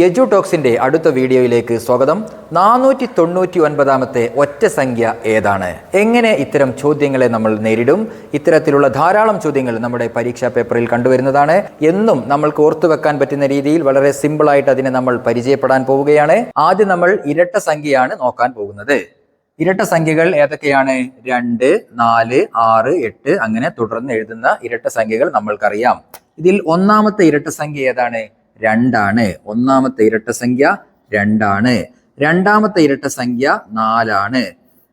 യജു ടോക്സിന്റെ അടുത്ത വീഡിയോയിലേക്ക് സ്വാഗതം. നാനൂറ്റി തൊണ്ണൂറ്റി ഒൻപതാമത്തെ ഒറ്റ സംഖ്യ ഏതാണ്? എങ്ങനെ ഇത്തരം ചോദ്യങ്ങളെ നമ്മൾ നേരിടും? ഇത്തരത്തിലുള്ള ധാരാളം ചോദ്യങ്ങൾ നമ്മുടെ പരീക്ഷാ പേപ്പറിൽ കണ്ടുവരുന്നതാണ്. എന്നും നമ്മൾക്ക് ഓർത്തു വെക്കാൻ പറ്റുന്ന രീതിയിൽ വളരെ സിമ്പിളായിട്ട് അതിനെ നമ്മൾ പരിചയപ്പെടാൻ പോവുകയാണ്. ആദ്യം നമ്മൾ ഇരട്ട സംഖ്യയാണ് നോക്കാൻ പോകുന്നത്. ഇരട്ട സംഖ്യകൾ ഏതൊക്കെയാണ്? രണ്ട് നാല് ആറ് എട്ട് അങ്ങനെ തുടർന്ന് എഴുതുന്ന ഇരട്ട സംഖ്യകൾ നമ്മൾക്കറിയാം. ഇതിൽ ഒന്നാമത്തെ ഇരട്ട സംഖ്യ ഏതാണ്? രണ്ടാണ്. ഒന്നാമത്തെ ഇരട്ട സംഖ്യ രണ്ടാണ്. രണ്ടാമത്തെ ഇരട്ട സംഖ്യ നാലാണ്.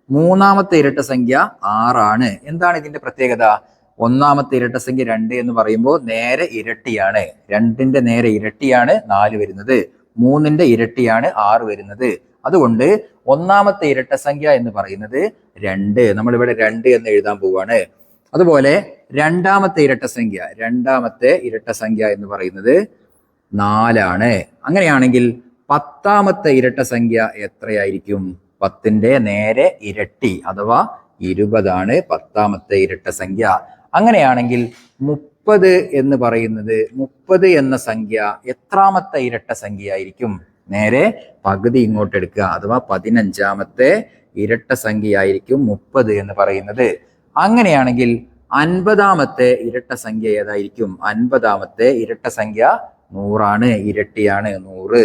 മൂന്നാമത്തെ ഇരട്ട സംഖ്യ ആറാണ്. എന്താണ് ഇതിന്റെ പ്രത്യേകത? ഒന്നാമത്തെ ഇരട്ട സംഖ്യ രണ്ട് എന്ന് പറയുമ്പോൾ നേരെ ഇരട്ടിയാണ്. രണ്ടിന്റെ നേരെ ഇരട്ടിയാണ് നാല് വരുന്നത്. മൂന്നിന്റെ ഇരട്ടിയാണ് ആറ് വരുന്നത്. അതുകൊണ്ട് ഒന്നാമത്തെ ഇരട്ട സംഖ്യ എന്ന് പറയുന്നത് രണ്ട്. നമ്മളിവിടെ രണ്ട് എന്ന് എഴുതാൻ പോവാണ്. അതുപോലെ രണ്ടാമത്തെ ഇരട്ട സംഖ്യ രണ്ടാമത്തെ ഇരട്ട സംഖ്യ എന്ന് പറയുന്നത് നാലാണ്. അങ്ങനെയാണെങ്കിൽ പത്താമത്തെ ഇരട്ട സംഖ്യ എത്രയായിരിക്കും? പത്തിന്റെ നേരെ ഇരട്ടി അഥവാ ഇരുപതാണ് പത്താമത്തെ ഇരട്ട സംഖ്യ. അങ്ങനെയാണെങ്കിൽ മുപ്പത് എന്ന് പറയുന്നത് മുപ്പത് എന്ന സംഖ്യ എത്രാമത്തെ ഇരട്ട സംഖ്യ ആയിരിക്കും നേരെ പകുതി ഇങ്ങോട്ട് എടുക്കുക. അഥവാ പതിനഞ്ചാമത്തെ ഇരട്ട സംഖ്യ ആയിരിക്കും മുപ്പത് എന്ന് പറയുന്നത്. അങ്ങനെയാണെങ്കിൽ അൻപതാമത്തെ ഇരട്ട സംഖ്യ ഏതായിരിക്കും? അൻപതാമത്തെ ഇരട്ട സംഖ്യ നൂറാണ് ഇരട്ടിയാണ് നൂറ്.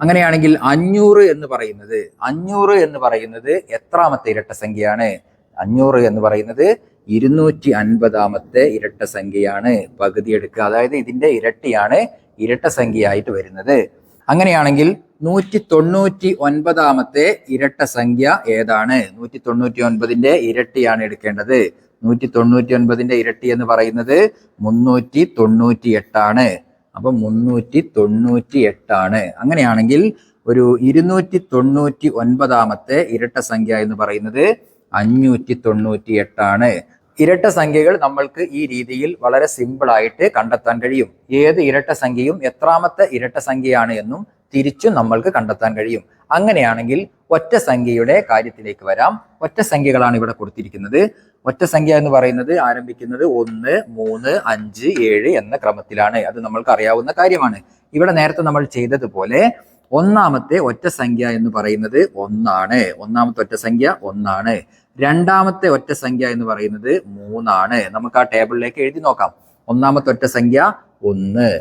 അങ്ങനെയാണെങ്കിൽ അഞ്ഞൂറ് എന്ന് പറയുന്നത് അഞ്ഞൂറ് എന്ന് പറയുന്നത് എത്രാമത്തെ ഇരട്ട സംഖ്യയാണ്? അഞ്ഞൂറ് എന്ന് പറയുന്നത് ഇരുന്നൂറ്റി അൻപതാമത്തെ ഇരട്ട സംഖ്യയാണ്. പകുതി എടുക്കുക. അതായത് ഇതിന്റെ ഇരട്ടിയാണ് ഇരട്ട സംഖ്യയായിട്ട് വരുന്നത്. അങ്ങനെയാണെങ്കിൽ നൂറ്റി തൊണ്ണൂറ്റി ഒൻപതാമത്തെ ഇരട്ട സംഖ്യ ഏതാണ് നൂറ്റി തൊണ്ണൂറ്റി ഒൻപതിന്റെ ഇരട്ടിയാണ് എടുക്കേണ്ടത് നൂറ്റി തൊണ്ണൂറ്റി ഒൻപതിന്റെ ഇരട്ടി എന്ന് പറയുന്നത് മുന്നൂറ്റി തൊണ്ണൂറ്റി എട്ടാണ് അപ്പൊ മുന്നൂറ്റി തൊണ്ണൂറ്റി എട്ടാണ് അങ്ങനെയാണെങ്കിൽ ഒരു ഇരുന്നൂറ്റി തൊണ്ണൂറ്റി ഒൻപതാമത്തെ ഇരട്ട സംഖ്യ എന്ന് പറയുന്നത് അഞ്ഞൂറ്റി തൊണ്ണൂറ്റി എട്ടാണ് ഇരട്ട സംഖ്യകൾ നമ്മൾക്ക് ഈ രീതിയിൽ വളരെ സിമ്പിൾ ആയിട്ട് കണ്ടെത്താൻ കഴിയും. ഏത് ഇരട്ട സംഖ്യയും എത്രാമത്തെ ഇരട്ട സംഖ്യയാണ് എന്നും തിരിച്ചും നമ്മൾക്ക് കണ്ടെത്താൻ കഴിയും. അങ്ങനെയാണെങ്കിൽ ഒറ്റ സംഖ്യയുടെ കാര്യത്തിലേക്ക് വരാം. ഒറ്റ സംഖ്യകളാണ് ഇവിടെ കൊടുത്തിരിക്കുന്നത്. ഒറ്റ സംഖ്യ എന്ന് പറയുന്നത് ആരംഭിക്കുന്നത് ഒന്ന് മൂന്ന് അഞ്ച് ഏഴ് എന്ന ക്രമത്തിലാണ്. അത് നമ്മൾക്ക് അറിയാവുന്ന കാര്യമാണ്. ഇവിടെ നേരത്തെ നമ്മൾ ചെയ്തതുപോലെ ഒന്നാമത്തെ ഒറ്റ സംഖ്യ എന്ന് പറയുന്നത് ഒന്നാണ്. ഒന്നാമത്തെ ഒറ്റ സംഖ്യ ഒന്നാണ്. രണ്ടാമത്തെ ഒറ്റ സംഖ്യ എന്ന് പറയുന്നത് മൂന്നാണ്. നമുക്ക് ആ ടേബിളിലേക്ക് എഴുതി നോക്കാം. ഒന്നാമത്തെ ഒറ്റ സംഖ്യ ഒന്ന്.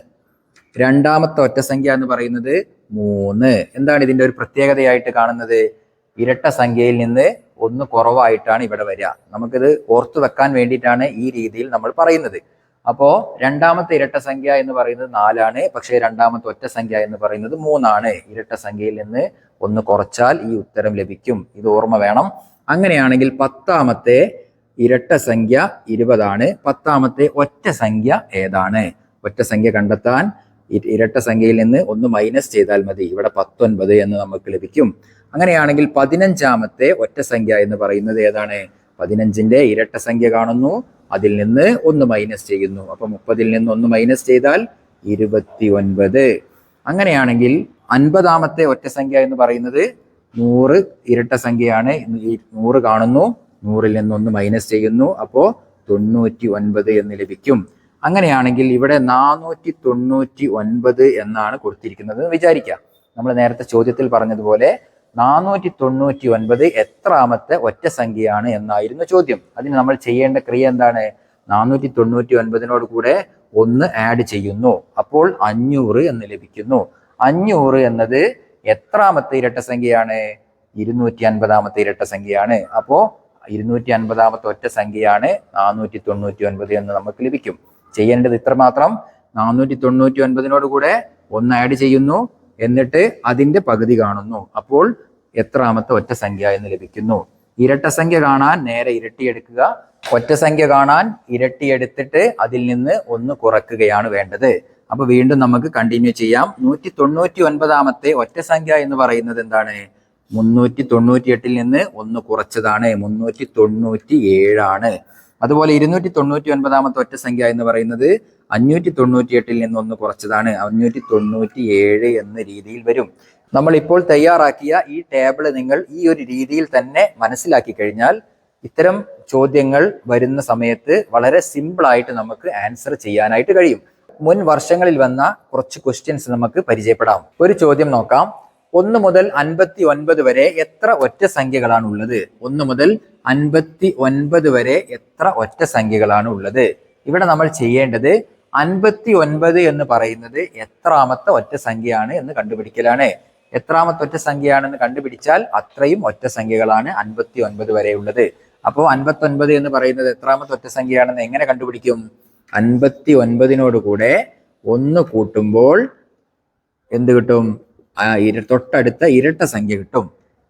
രണ്ടാമത്തെ ഒറ്റ സംഖ്യ എന്ന് പറയുന്നത് മൂന്ന്. എന്താണ് ഇതിന്റെ ഒരു പ്രത്യേകതയായിട്ട് കാണുന്നത്? ഇരട്ട സംഖ്യയിൽ നിന്ന് ഒന്ന് കുറവായിട്ടാണ് ഇവിടെ വരിക. നമുക്കിത് ഓർത്തു വെക്കാൻ വേണ്ടിയിട്ടാണ് ഈ രീതിയിൽ നമ്മൾ പറയുന്നത്. അപ്പോ രണ്ടാമത്തെ ഇരട്ട സംഖ്യ എന്ന് പറയുന്നത് നാലാണ് പക്ഷേ രണ്ടാമത്തെ ഒറ്റ സംഖ്യ എന്ന് പറയുന്നത് മൂന്നാണ്. ഇരട്ട സംഖ്യയിൽ നിന്ന് ഒന്ന് കുറച്ചാൽ ഈ ഉത്തരം ലഭിക്കും. ഇത് ഓർമ്മ വേണം. അങ്ങനെയാണെങ്കിൽ പത്താമത്തെ ഇരട്ട സംഖ്യ ഇരുപതാണ്. പത്താമത്തെ ഒറ്റ സംഖ്യ ഏതാണ്? ഒറ്റ സംഖ്യ കണ്ടെത്താൻ ഇരട്ട സംഖ്യയിൽ നിന്ന് ഒന്ന് മൈനസ് ചെയ്താൽ മതി. ഇവിടെ പത്തൊൻപത് എന്ന് നമുക്ക് ലഭിക്കും. അങ്ങനെയാണെങ്കിൽ പതിനഞ്ചാമത്തെ ഒറ്റ സംഖ്യ എന്ന് പറയുന്നത് ഏതാണ്? പതിനഞ്ചിന്റെ ഇരട്ട സംഖ്യ കാണുന്നു. അതിൽ നിന്ന് ഒന്ന് മൈനസ് ചെയ്യുന്നു. അപ്പൊ മുപ്പതിൽ നിന്ന് ഒന്ന് മൈനസ് ചെയ്താൽ ഇരുപത്തി ഒൻപത് അങ്ങനെയാണെങ്കിൽ അൻപതാമത്തെ ഒറ്റ സംഖ്യ എന്ന് പറയുന്നത് നൂറ് ഇരട്ട സംഖ്യയാണ്. നൂറ് കാണുന്നു. നൂറിൽ നിന്ന് ഒന്ന് മൈനസ് ചെയ്യുന്നു. അപ്പോ തൊണ്ണൂറ്റി ഒൻപത് എന്ന് ലഭിക്കും. അങ്ങനെയാണെങ്കിൽ ഇവിടെ നാനൂറ്റി തൊണ്ണൂറ്റി ഒൻപത് എന്നാണ് കൊടുത്തിരിക്കുന്നത് എന്ന് നമ്മൾ നേരത്തെ ചോദ്യത്തിൽ പറഞ്ഞതുപോലെ നാനൂറ്റി തൊണ്ണൂറ്റി ഒൻപത് എത്രാമത്തെ ഒറ്റ സംഖ്യയാണ് എന്നായിരുന്നു ചോദ്യം. അതിന് നമ്മൾ ചെയ്യേണ്ട ക്രിയ എന്താണ്? നാനൂറ്റി തൊണ്ണൂറ്റി ഒൻപതിനോട് കൂടെ ഒന്ന് ആഡ് ചെയ്യുന്നു. അപ്പോൾ അഞ്ഞൂറ് എന്ന് ലഭിക്കുന്നു. അഞ്ഞൂറ് എന്നത് എത്രാമത്തെ ഇരട്ട സംഖ്യയാണ്? ഇരുന്നൂറ്റി അൻപതാമത്തെ ഇരട്ട സംഖ്യയാണ്. അപ്പോ ഇരുന്നൂറ്റി അൻപതാമത്തെ ഒറ്റ സംഖ്യയാണ് നാനൂറ്റി തൊണ്ണൂറ്റി ഒൻപത് എന്ന് നമുക്ക് ലഭിക്കും. ചെയ്യേണ്ടത് ഇത്രമാത്രം. നാനൂറ്റി തൊണ്ണൂറ്റി ഒൻപതിനോട് കൂടെ ഒന്ന് ആഡ് ചെയ്യുന്നു. എന്നിട്ട് അതിന്റെ പകുതി കാണുന്നു. അപ്പോൾ എത്രാമത്തെ ഒറ്റ സംഖ്യ എന്ന് ലഭിക്കുന്നു. ഇരട്ട സംഖ്യ കാണാൻ നേരെ ഇരട്ടിയെടുക്കുക ഒറ്റ സംഖ്യ കാണാൻ ഇരട്ടിയെടുത്തിട്ട് അതിൽ നിന്ന് ഒന്ന് കുറക്കുകയാണ് വേണ്ടത്. അപ്പൊ വീണ്ടും നമുക്ക് കണ്ടിന്യൂ ചെയ്യാം. നൂറ്റി തൊണ്ണൂറ്റി ഒൻപതാമത്തെ ഒറ്റ സംഖ്യ എന്ന് പറയുന്നത് എന്താണ്? മുന്നൂറ്റി തൊണ്ണൂറ്റി എട്ടിൽ നിന്ന് ഒന്ന് കുറച്ചതാണ്. മുന്നൂറ്റി തൊണ്ണൂറ്റി ഏഴാണ് അതുപോലെ ഇരുന്നൂറ്റി തൊണ്ണൂറ്റി ഒൻപതാമത്തെ ഒറ്റ സംഖ്യ എന്ന് പറയുന്നത് അഞ്ഞൂറ്റി തൊണ്ണൂറ്റി എട്ടിൽ നിന്ന് ഒന്ന് കുറച്ചതാണ്. അഞ്ഞൂറ്റി തൊണ്ണൂറ്റി ഏഴ് എന്ന രീതിയിൽ വരും. നമ്മൾ ഇപ്പോൾ തയ്യാറാക്കിയ ഈ ടേബിൾ നിങ്ങൾ ഈ ഒരു രീതിയിൽ തന്നെ മനസ്സിലാക്കി കഴിഞ്ഞാൽ ഇത്തരം ചോദ്യങ്ങൾ വരുന്ന സമയത്ത് വളരെ സിമ്പിളായിട്ട് നമുക്ക് ആൻസർ ചെയ്യാനായിട്ട് കഴിയും. മുൻ വർഷങ്ങളിൽ വന്ന കുറച്ച് ക്വസ്റ്റ്യൻസ് നമുക്ക് പരിചയപ്പെടാം. ഒരു ചോദ്യം നോക്കാം. ഒന്ന് മുതൽ അൻപത്തി ഒൻപത് വരെ എത്ര ഒറ്റ സംഖ്യകളാണ് ഉള്ളത് ഒന്ന് മുതൽ അൻപത്തി ഒൻപത് വരെ എത്ര ഒറ്റ സംഖ്യകളാണ് ഉള്ളത് ഇവിടെ നമ്മൾ ചെയ്യേണ്ടത് അൻപത്തി ഒൻപത് എന്ന് പറയുന്നത് എത്രാമത്തെ ഒറ്റ സംഖ്യയാണ് എന്ന് കണ്ടുപിടിക്കലാണ്. എത്രാമത്തെ ഒറ്റ സംഖ്യയാണെന്ന് കണ്ടുപിടിച്ചാൽ അത്രയും ഒറ്റ സംഖ്യകളാണ് അൻപത്തി ഒൻപത് വരെ ഉള്ളത്. അപ്പോൾ അൻപത്തി ഒൻപത് എന്ന് പറയുന്നത് എത്രാമത്തെ ഒറ്റ സംഖ്യയാണെന്ന് എങ്ങനെ കണ്ടുപിടിക്കും? അൻപത്തി ഒൻപതിനോട് കൂടെ ഒന്ന് കൂട്ടുമ്പോൾ എന്ത് കിട്ടും? ആ ഇര തൊട്ടടുത്ത ഇരട്ട സംഖ്യ കിട്ടും.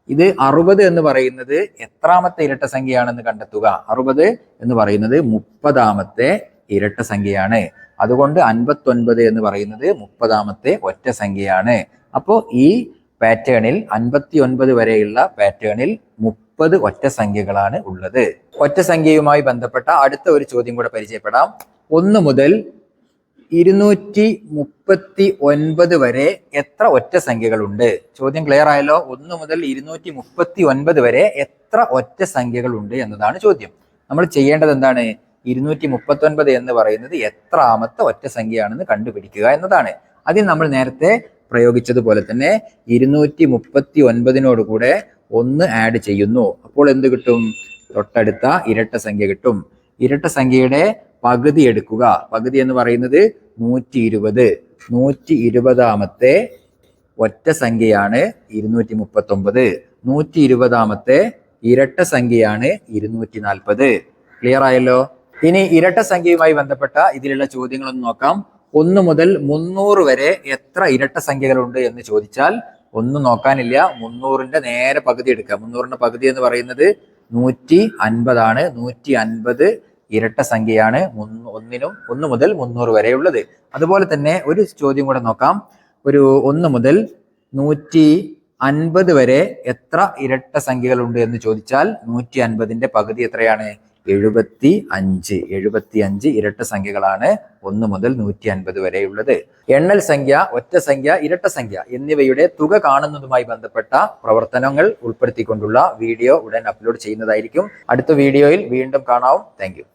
ഇത് അറുപത് എന്ന് പറയുന്നത് എത്രാമത്തെ ഇരട്ട സംഖ്യയാണെന്ന് കണ്ടെത്തുക. അറുപത് എന്ന് പറയുന്നത് മുപ്പതാമത്തെ ഇരട്ട സംഖ്യയാണ്. അതുകൊണ്ട് അൻപത്തൊൻപത് എന്ന് പറയുന്നത് മുപ്പതാമത്തെ ഒറ്റ സംഖ്യയാണ്. അപ്പോൾ ഈ പാറ്റേണിൽ അൻപത്തി ഒൻപത് വരെയുള്ള പാറ്റേണിൽ മുപ്പത് ഒറ്റ സംഖ്യകളാണ് ഉള്ളത്. ഒറ്റ സംഖ്യയുമായി ബന്ധപ്പെട്ട അടുത്ത ഒരു ചോദ്യം കൂടെ പരിചയപ്പെടാം. ഒന്ന് മുതൽ ഇരുന്നൂറ്റി മുപ്പത്തി ഒൻപത് വരെ എത്ര ഒറ്റ സംഖ്യകളുണ്ട്? ചോദ്യം ക്ലിയർ ആയല്ലോ? ഒന്ന് മുതൽ ഇരുന്നൂറ്റി മുപ്പത്തി ഒൻപത് വരെ എത്ര ഒറ്റ സംഖ്യകളുണ്ട് എന്നതാണ് ചോദ്യം. നമ്മൾ ചെയ്യേണ്ടത് എന്താണ്? ഇരുന്നൂറ്റി മുപ്പത്തി ഒൻപത് എന്ന് പറയുന്നത് എത്രാമത്തെ ഒറ്റ സംഖ്യയാണെന്ന് കണ്ടുപിടിക്കുക എന്നതാണ്. അതിൽ നമ്മൾ നേരത്തെ പ്രയോഗിച്ചതുപോലെ തന്നെ ഇരുന്നൂറ്റി മുപ്പത്തി ഒൻപതിനോട് കൂടെ ഒന്ന് ആഡ് ചെയ്യുന്നു. അപ്പോൾ എന്ത് കിട്ടും? തൊട്ടടുത്ത ഇരട്ട സംഖ്യ കിട്ടും. ഇരട്ട സംഖ്യയുടെ പകുതി എടുക്കുക. പകുതി എന്ന് പറയുന്നത് നൂറ്റി ഇരുപത് നൂറ്റി ഇരുപതാമത്തെ ഒറ്റ സംഖ്യയാണ് ഇരുന്നൂറ്റി മുപ്പത്തി ഒമ്പത് നൂറ്റി ഇരുപതാമത്തെ ഇരട്ട സംഖ്യയാണ് ഇരുന്നൂറ്റി നാൽപ്പത് ക്ലിയർ ആയല്ലോ? ഇനി ഇരട്ട സംഖ്യയുമായി ബന്ധപ്പെട്ട ഇതിലുള്ള ചോദ്യങ്ങളൊന്ന് നോക്കാം. ഒന്ന് മുതൽ മുന്നൂറ് വരെ എത്ര ഇരട്ട സംഖ്യകളുണ്ട് എന്ന് ചോദിച്ചാൽ ഒന്നും നോക്കാനില്ല. മുന്നൂറിന്റെ നേരെ പകുതി എടുക്കുക മുന്നൂറിന്റെ പകുതി എന്ന് പറയുന്നത് നൂറ്റി അൻപതാണ് നൂറ്റി അൻപത് ഇരട്ട സംഖ്യയാണ് ഒന്നിനും ഒന്ന് മുതൽ മുന്നൂറ് വരെ ഉള്ളത് അതുപോലെ തന്നെ ഒരു ചോദ്യം കൂടെ നോക്കാം. ഒരു ഒന്ന് മുതൽ നൂറ്റി അൻപത് വരെ എത്ര ഇരട്ട സംഖ്യകളുണ്ട് എന്ന് ചോദിച്ചാൽ നൂറ്റി അൻപതിന്റെ പകുതി എത്രയാണ്? എഴുപത്തി അഞ്ച്. എഴുപത്തി അഞ്ച് ഇരട്ട സംഖ്യകളാണ് ഒന്ന് മുതൽ നൂറ്റി അൻപത് വരെയുള്ളത്. എണ്ണൽ സംഖ്യ ഒറ്റ സംഖ്യ ഇരട്ട സംഖ്യ എന്നിവയുടെ തുക കാണുന്നതുമായി ബന്ധപ്പെട്ട പ്രവർത്തനങ്ങൾ ഉൾപ്പെടുത്തിക്കൊണ്ടുള്ള വീഡിയോ ഉടൻ അപ്ലോഡ് ചെയ്യുന്നതായിരിക്കും. അടുത്ത വീഡിയോയിൽ വീണ്ടും കാണാവും താങ്ക്